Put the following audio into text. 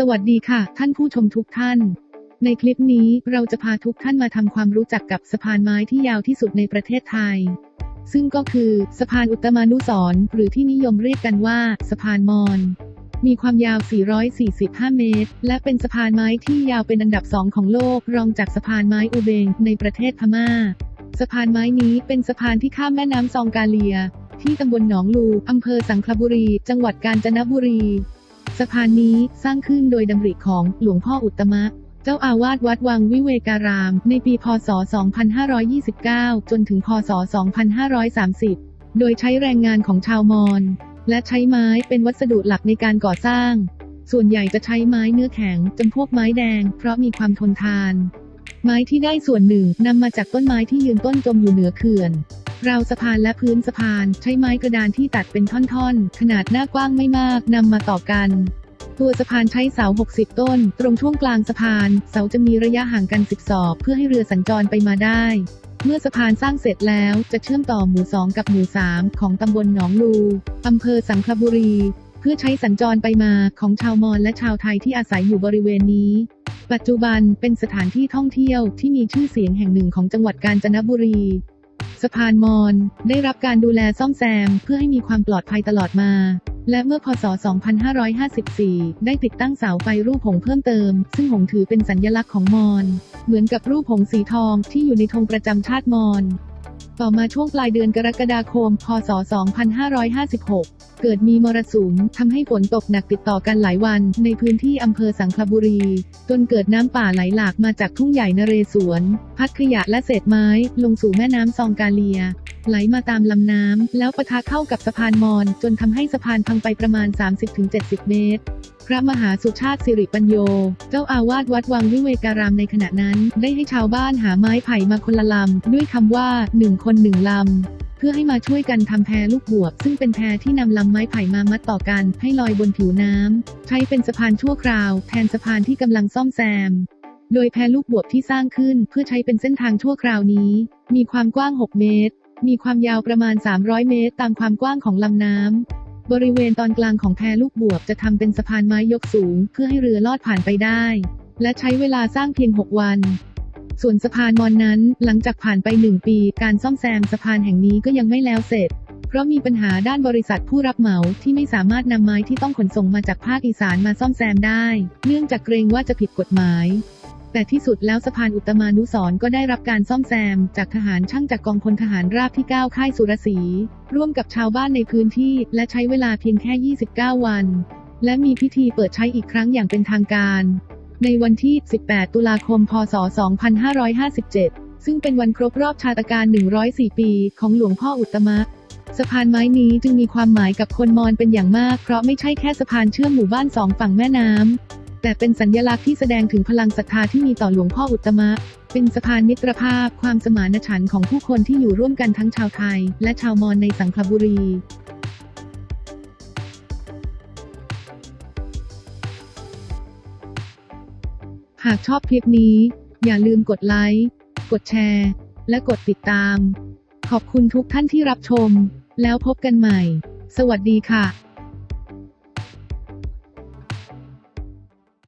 สวัสดีค่ะ ท่านผู้ชมทุกท่าน ในคลิปนี้เราจะพาทุกท่านมาทำความรู้จักกับสะพานไม้ที่ยาวที่สุดในประเทศไทย ซึ่งก็คือสะพานอุตมานุสรณ์หรือที่นิยมเรียกกันว่าสะพานมอญมีความยาว 445 เมตร และเป็นสะพานไม้ที่ยาวเป็นอันดับสองของโลก รองจากสะพานไม้อุเบงในประเทศพม่า สะพานไม้นี้เป็นสะพานที่ข้ามแม่น้ำซองกาเลีย ที่ตำบลหนองลูอำเภอสังขบุรี จังหวัดกาญจนบุรี สะพานนี้สร้างขึ้นโดยดำริของหลวงพ่ออุตมะ เจ้าอาวาสวัดวังวิเวการาม ในปี พศ 2529 จนถึง พศ 2530 โดยใช้แรงงานของชาวมอญและใช้ไม้เป็นวัสดุหลักในการก่อสร้าง ส่วนใหญ่จะใช้ไม้เนื้อแข็งจำพวกไม้แดง เพราะมีความทนทาน ไม้ที่ได้ส่วนหนึ่งนำมาจากต้นไม้ที่ยืนต้นจมอยู่เหนือเขื่อน ราวสะพานและพื้นสะพาน ใช้ไม้กระดานที่ตัดเป็นท่อนๆ ขนาดหน้ากว้างไม่มากนำมาต่อกันตัวสะพานใช้เสา 60 ต้น ตรงช่วงกลางสะพาน เสาจะมีระยะห่างกัน 10 ศอก เพื่อให้เรือสัญจรไปมาได้ เมื่อสะพานสร้างเสร็จแล้วจะเชื่อมต่อหมู่ 2 กับหมู่ 3 ของตำบลหนองลูอำเภอสังขบุรี เพื่อใช้สัญจรไปมาของชาวมอญและชาวไทยที่อาศัยอยู่บริเวณนี้ ปัจจุบันเป็นสถานที่ท่องเที่ยวที่มีชื่อเสียงแห่งหนึ่งของจังหวัดกาญจนบุรี สะพานมอญได้รับการดูแลซ่อมแซม เพื่อให้มีความปลอดภัยตลอดมา และเมื่อพศ 2554 ได้ติดตั้งเสาไฟรูปหงส์เพิ่มเติม ซึ่งหงส์ถือเป็นสัญญลักษณ์ของมอญเหมือนกับรูปหงส์สีทองที่อยู่ในธงประจำชาติมอญ ต่อมาช่วงปลายเดือนกรกฎาคม พศ 2556 เกิดมีมรสุมทำให้ฝนตกหนักติดต่อกันหลายวัน ในพื้นที่อำเภอสังขบุรี จนเกิดน้ำป่าไหลหลากมาจากทุ่งใหญ่นเรศวร พัดขยะและเศษไม้ ลงสู่แม่น้ำซองกาเลีย ไหลมาตามลำน้ำ แล้วปะทะเข้ากับสะพานมอญจนทำให้สะพานพังไปประมาณ 30-70 เมตร พระมหาสุชาติสิริปัญโย เจ้าอาวาสวัดวังวิเวการามในขณะนั้น ได้ให้ชาวบ้านหาไม้ไผ่มาคนละลำ ด้วยคำว่าหนึ่งคนหนึ่งลำ เพื่อให้มาช่วยกันทำแพลูกบวบ ซึ่งเป็นแพที่นำลำไม้ไผ่มามัดต่อกัน ให้ลอยบนผิวน้ำ ใช้เป็นสะพานชั่วคราว แทนสะพานที่กำลังซ่อมแซมโดยแพลูกบวบที่สร้างขึ้นเพื่อใช้เป็นเส้นทางชั่วคราวนี้ มีความกว้าง 6 เมตร มีความยาวประมาณ 300 เมตร ตามความกว้างของลำน้ำ บริเวณตอนกลางของแพลูกบวบจะทำเป็นสะพานไม้ยกสูง เพื่อให้เรือลอดผ่านไปได้ และใช้เวลาสร้างเพียง 6 วัน ส่วนสะพานมอนนั้น หลังจากผ่านไป 1 ปี การซ่อมแซมสะพานแห่งนี้ก็ยังไม่แล้วเสร็จ เพราะมีปัญหาด้านบริษัทผู้รับเหมาที่ไม่สามารถนำไม้ที่ต้องขนส่งมาจากภาคอีสานมาซ่อมแซมได้ เนื่องจากเกรงว่าจะผิดกฎหมาย แต่ที่สุดแล้วสะพานอุตมานุสร์ก็ได้รับการซ่อมแซม จากทหารช่างจากกองพลทหารราบที่ 9 ค่ายสุรศรีร่วมกับชาวบ้านในพื้นที่ และใช้เวลาเพียงแค่ 29 วัน และมีพิธีเปิดใช้อีกครั้งอย่างเป็นทางการ ในวันที่ 18 ตุลาคม พศ 2557 ซึ่งเป็นวันครบรอบชาตการ 104 ปี ของหลวงพ่ออุตตมะสะพานไม้นี้จึงมีความหมายกับคนมอญเป็นอย่างมาก เพราะไม่ใช่แค่สะพานเชื่อมหมู่บ้านสองฝั่งแม่น้ำ แต่เป็นสัญลักษณ์ที่แสดงถึงพลังศรัทธาที่มีต่อหลวงพ่ออุตตมะ เป็นสะพานมิตรภาพ ความสมานฉันท์ของผู้คนที่อยู่ร่วมกันทั้งชาวไทย และชาวมอญในสังขบุรีหากชอบคลิปนี้ อย่าลืมกดไลค์ กดแชร์ และกดติดตาม ขอบคุณทุกท่านที่รับชม แล้วพบกันใหม่ สวัสดีค่ะ